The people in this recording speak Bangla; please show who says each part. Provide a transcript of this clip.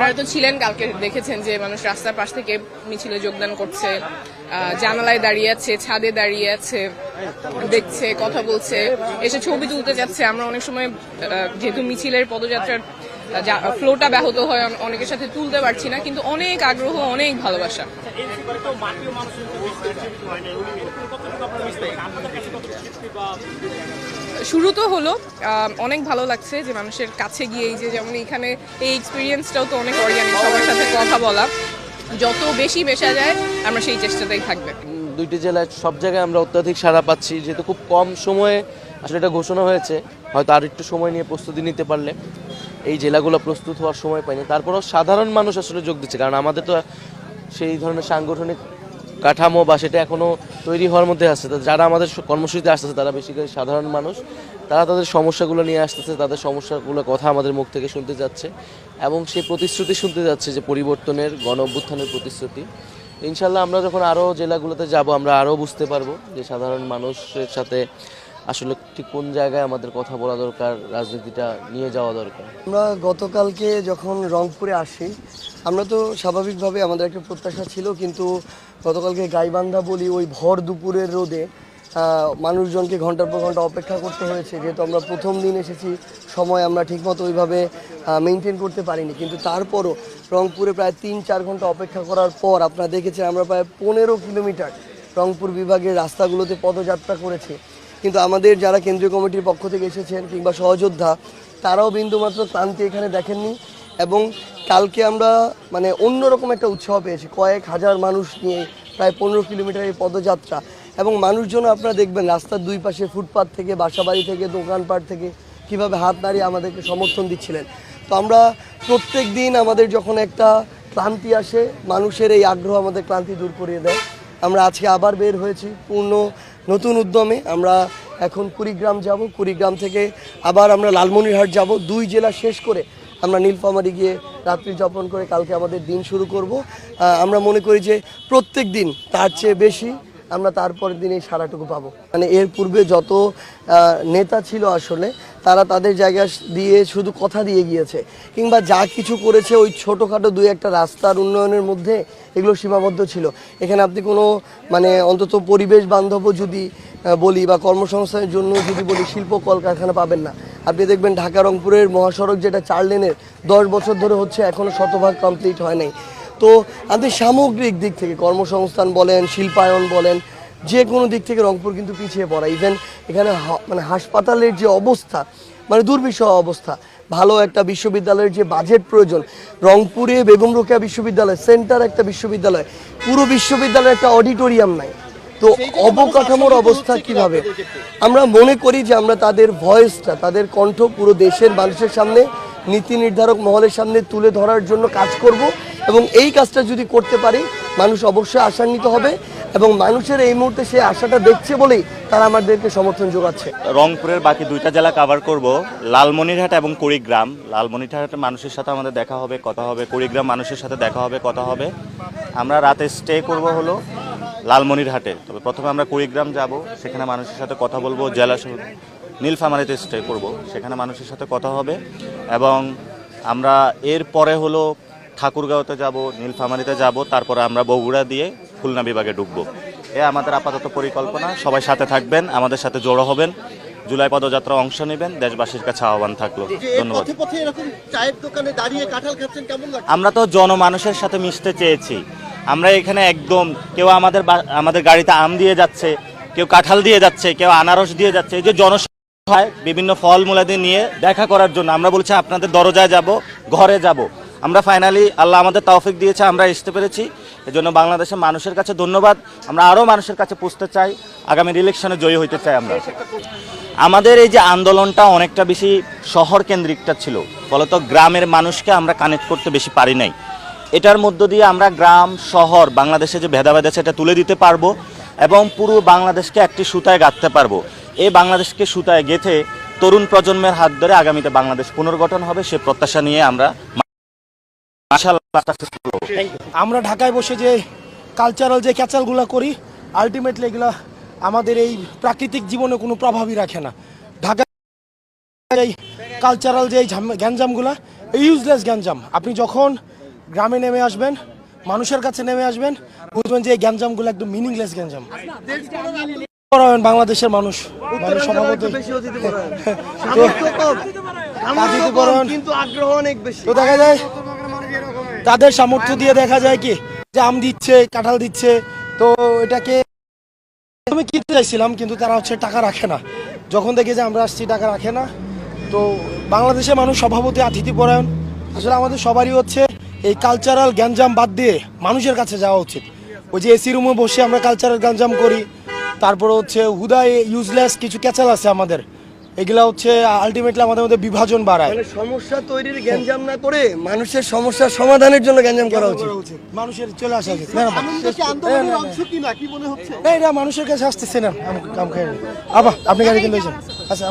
Speaker 1: আপনারা তো ছিলেন, কালকে দেখেছেন যে মানুষ রাস্তার পাশ থেকে মিছিলে যোগদান করছে জানালায় দাঁড়িয়ে আছে, ছাদে দাঁড়িয়ে আছে, দেখছে, কথা বলছে, এসে ছবি তুলতে যাচ্ছে। আমরা অনেক সময় যেহেতু মিছিলের পদযাত্রার ফ্লোটা ব্যাহত হয়, অন- অনেকের সাথে তুলতে পারছি না, কিন্তু অনেক আগ্রহ, অনেক ভালোবাসা। শুরু তো হলো অনেক ভালো লাগছে যে মানুষের কাছে গিয়ে এই যে যেমন এখানে এই এক্সপিরিয়েন্সটাও তো অনেক অর্গানিক সবার সাথে কথা বলা। যত বেশি মেশা যায়, আমরা সেই চেষ্টাতেই থাকবে।
Speaker 2: দুইটি জেলায় সব জায়গায় আমরা অত্যাধিক সাড়া পাচ্ছি, যেহেতু খুব কম সময়ে আসলে এটা ঘোষণা হয়েছে। হয়তো আর একটু সময় নিয়ে প্রস্তুতি নিতে পারলে। এই জেলাগুলো প্রস্তুত হওয়ার সময় পায়নি তারপরেও সাধারণ মানুষ আসলে যোগ দিচ্ছে, কারণ আমাদের তো সেই ধরনের সাংগঠনিক কাঠামো বা সেটা এখনও তৈরি হওয়ার মধ্যে আসছে যারা আমাদের কর্মসূচিতে আসতেছে, তারা বেশি করে সাধারণ মানুষ, তারা তাদের সমস্যাগুলো নিয়ে আসতেছে, তাদের সমস্যাগুলো কথা আমাদের মুখ থেকে শুনতে যাচ্ছে এবং সেই প্রতিশ্রুতি শুনতে যাচ্ছে যে পরিবর্তনের গণ অভ্যুত্থানের প্রতিশ্রুতি। ইনশাল্লাহ আমরা যখন আরও জেলাগুলোতে যাব, আমরা আরও বুঝতে পারব যে সাধারণ মানুষের সাথে আসলে ঠিক কোন জায়গায় আমাদের কথা বলা দরকার, রাজনীতিটা নিয়ে যাওয়া দরকার?
Speaker 3: আমরা গতকালকে যখন রংপুরে আসি, আমরা তো স্বাভাবিকভাবে আমাদের একটা প্রত্যাশা ছিল, কিন্তু গতকালকে গাইবান্ধা বলি ওই ভর দুপুরের রোদে মানুষজনকে ঘণ্টার পর ঘণ্টা অপেক্ষা করতে হয়েছে, যেহেতু আমরা প্রথম দিন এসেছি, সময় আমরা ঠিকমতো ওইভাবে মেনটেন করতে পারিনি। কিন্তু তারপরও রংপুরে প্রায় তিন চার ঘণ্টা অপেক্ষা করার পর আপনারা দেখেছেন, আমরা প্রায় পনেরো কিলোমিটার রংপুর বিভাগের রাস্তাগুলোতে পদযাত্রা করেছি। কিন্তু আমাদের যারা কেন্দ্রীয় কমিটির পক্ষ থেকে এসেছেন কিংবা সহযোদ্ধা, তারাও বিন্দুমাত্র ক্লান্তি এখানে দেখেননি এবং কালকে আমরা মানে অন্যরকম একটা উৎসাহ পেয়েছি। কয়েক হাজার মানুষ নিয়ে প্রায় পনেরো কিলোমিটার এই পদযাত্রা এবং মানুষজন আপনারা দেখবেন রাস্তার দুই পাশে ফুটপাত থেকে, বাসাবাড়ি থেকে, দোকানপাট থেকে কীভাবে হাত নাড়িয়ে আমাদেরকে সমর্থন দিচ্ছিলেন। তো আমরা প্রত্যেক দিন আমাদের যখন একটা ক্লান্তি আসে, মানুষের এই আগ্রহ আমাদের ক্লান্তি দূর করিয়ে দেয়। আমরা আজকে আবার বের হয়েছি, পূর্ণ নতুন উদ্যমে আমরা এখন কুড়িগ্রাম যাব, কুড়িগ্রাম থেকে আবার আমরা লালমনিরহাট যাব। দুই জেলা শেষ করে আমরা নীলফামারি গিয়ে রাত্রি যাপন করে কালকে আমাদের দিন শুরু করব। আমরা মনে করি যে প্রত্যেক দিন তার চেয়ে বেশি আমরা তারপরের দিন এই সারাটুকু পাবো। মানে এর পূর্বে যত নেতা ছিল আসলে তারা তাদের জায়গা দিয়ে শুধু কথা দিয়ে গিয়েছে। কিংবা যা কিছু করেছে ওই ছোটোখাটো দুই একটা রাস্তার উন্নয়নের মধ্যে এগুলো সীমাবদ্ধ ছিল। এখানে আপনি কোনো মানে অন্তত পরিবেশ বান্ধব যদি বলি বা কর্মসংস্থানের জন্য যদি বলি শিল্প কলকারখানা পাবেন না। আপনি দেখবেন ঢাকা রংপুরের মহাসড়ক যেটা চার লেনের দশ বছর ধরে হচ্ছে এখনও শতভাগ কমপ্লিট হয় নাই। তো আপনি সামগ্রিক দিক থেকে কর্মসংস্থান বলেন, শিল্পায়ন বলেন যে কোনো দিক থেকে রংপুর কিন্তু পিছিয়ে পড়া। ইভেন এখানে মানে হাসপাতালের যে অবস্থা মানে দুর্বিষহ অবস্থা ভালো একটা বিশ্ববিদ্যালয়ের যে বাজেট প্রয়োজন রংপুরে বেগম রোকেয়া বিশ্ববিদ্যালয় সেন্টার একটা বিশ্ববিদ্যালয় পুরো বিশ্ববিদ্যালয়ের একটা অডিটোরিয়াম নাই। তো অবকাঠামোর অবস্থা কীভাবে? আমরা মনে করি যে আমরা তাদের ভয়েসটা তাদের কণ্ঠ পুরো দেশের মানুষের সামনে নীতি নির্ধারক মহলের সামনে তুলে ধরার জন্য কাজ করব। এবং এই কাজটা যদি করতে পারি মানুষ অবশ্যই আশান্বিত হবে। এবং মানুষের এই মুহূর্তে সেই আশাটা দেখছে বলেই তারা আমাদেরকে সমর্থন যোগাচ্ছে।
Speaker 4: রংপুরের বাকি দুইটা জেলা কভার করব, লালমনিরহাট এবং কুড়িগ্রাম। লালমনিরহাটের মানুষের সাথে আমাদের দেখা হবে, কথা হবে। কুড়িগ্রাম মানুষের সাথে দেখা হবে, কথা হবে। আমরা রাতে স্টে করব হলো লালমনিরহাটে। তবে প্রথমে আমরা কুড়িগ্রাম যাব, সেখানে মানুষের সাথে কথা বলব, জেলা স- নীলফামারিতে স্টে করব, সেখানে মানুষের সাথে কথা হবে। এবং আমরা এর পরে হলো ঠাকুরগাঁওতে যাব নীলফামারিতে যাব তারপরে আমরা বগুড়া দিয়ে খুলনা বিভাগে ঢুকবো। এ আমাদের আপাতত পরিকল্পনা। সবাই সাথে থাকবেন আমাদের সাথে জড়ো হবেন। জুলাই পদযাত্রা অংশ নেবেন দেশবাসীর কাছে আহ্বান থাকল। ধন্যবাদ। আমরা তো জনমানুষের সাথে মিশতে চেয়েছি। আমরা এখানে একদম কেউ আমাদের আমাদের গাড়িতে আম দিয়ে যাচ্ছে কেউ কাঁঠাল দিয়ে যাচ্ছে কেউ আনারস দিয়ে যাচ্ছে। এই যে জনসভায় বিভিন্ন ফল মূলাদি নিয়ে দেখা করার জন্য আমরা বলছি আপনাদের দরজায় যাব ঘরে যাব। আমরা ফাইনালি আল্লাহ আমাদের তৌফিক দিয়েছে, আমরা আসতে পেরেছি। এজন্য বাংলাদেশের মানুষের কাছে ধন্যবাদ। আমরা আরও মানুষের কাছে পুষতে চাই। আগামী ইলেকশনে জয়ী হইতে চাই আমরা। আমাদের এই যে আন্দোলনটা অনেকটা বেশি শহর কেন্দ্রিকটা ছিল। ফলত গ্রামের মানুষকে আমরা কানেক্ট করতে বেশি পারি নাই। এটার মধ্য দিয়ে আমরা গ্রাম, শহর, বাংলাদেশে যে ভেদাভেদ আছে এটা তুলে দিতে পারব এবং পুরো বাংলাদেশকে একটি সুতায় গাঁথতে পারব। এই বাংলাদেশকে সুতায় গেথে তরুণ প্রজন্মের হাত ধরে আগামীতে বাংলাদেশ পুনর্গঠন হবে, সে প্রত্যাশা নিয়ে আমরা।
Speaker 5: আমরা ঢাকায় বসে যে কালচারাল যে ক্যাচালগুলো করি আলটিমেটলি এগুলা আমাদের এই প্রাকৃতিক জীবনে কোনো প্রভাবই রাখে না। ঢাকায় এই কালচারাল যে এই গ্যাঞ্জামগুলা ইউজলেস গ্যাঞ্জাম। আপনি যখন গ্রামে নেমে আসবেন মানুষের কাছে নেমে আসবেন বুঝবেন যে এই গ্যাঞ্জামগুলো একদম মিনিংলেস গ্যাঞ্জাম। বাংলাদেশের মানুষ মানুষ স্বভাবতই।
Speaker 3: বেশি অতিথি পরায়ণ। সামর্থ্য কম, সামর্থ্য কম,
Speaker 5: পরায়ণ।
Speaker 3: কিন্তু আগ্রহ অনেক বেশি।
Speaker 5: তো দেখা যায় তাদের সামর্থ্য দিয়ে দেখা যায় কি? যে আম দিচ্ছে, কাঁঠাল দিচ্ছে, তো এটাকে আমি কিনতে চাইছিলাম, কিন্তু তারা হচ্ছে টাকা রাখে না। যখন দেখে যে আমরা আসছি, টাকা রাখে না। তো বাংলাদেশের মানুষ স্বভাবতই আতিথি পরায়ণ আসলে আমাদের সবারই হচ্ছে এই কালচারাল গ্যাঞ্জাম বাদ দিয়ে মানুষের কাছে যাওয়া উচিত। ওই যে এসি রুমে বসে আমরা কালচারাল গ্যাঞ্জাম করি। তারপরে হচ্ছে হুদায় ইউজলেস কিছু ক্যাচাল আছে আমাদের। এগুলা হচ্ছে আলটিমেটলি আমাদের মধ্যে বিভাজন বাড়ায়।
Speaker 3: মানে সমস্যা তৈরির গ্যাঞ্জাম না করে মানুষের সমস্যা সমাধানের জন্য গ্যাঞ্জাম করা উচিত।
Speaker 5: মানুষের চলে আসা উচিত। না,
Speaker 6: অংশ কি না? কি মনে হচ্ছে?
Speaker 5: এই এটা মানুষের কাছে আসতেছে না। আবার কাম খাই আবা আপনি গাড়ি কিনতে আচ্ছা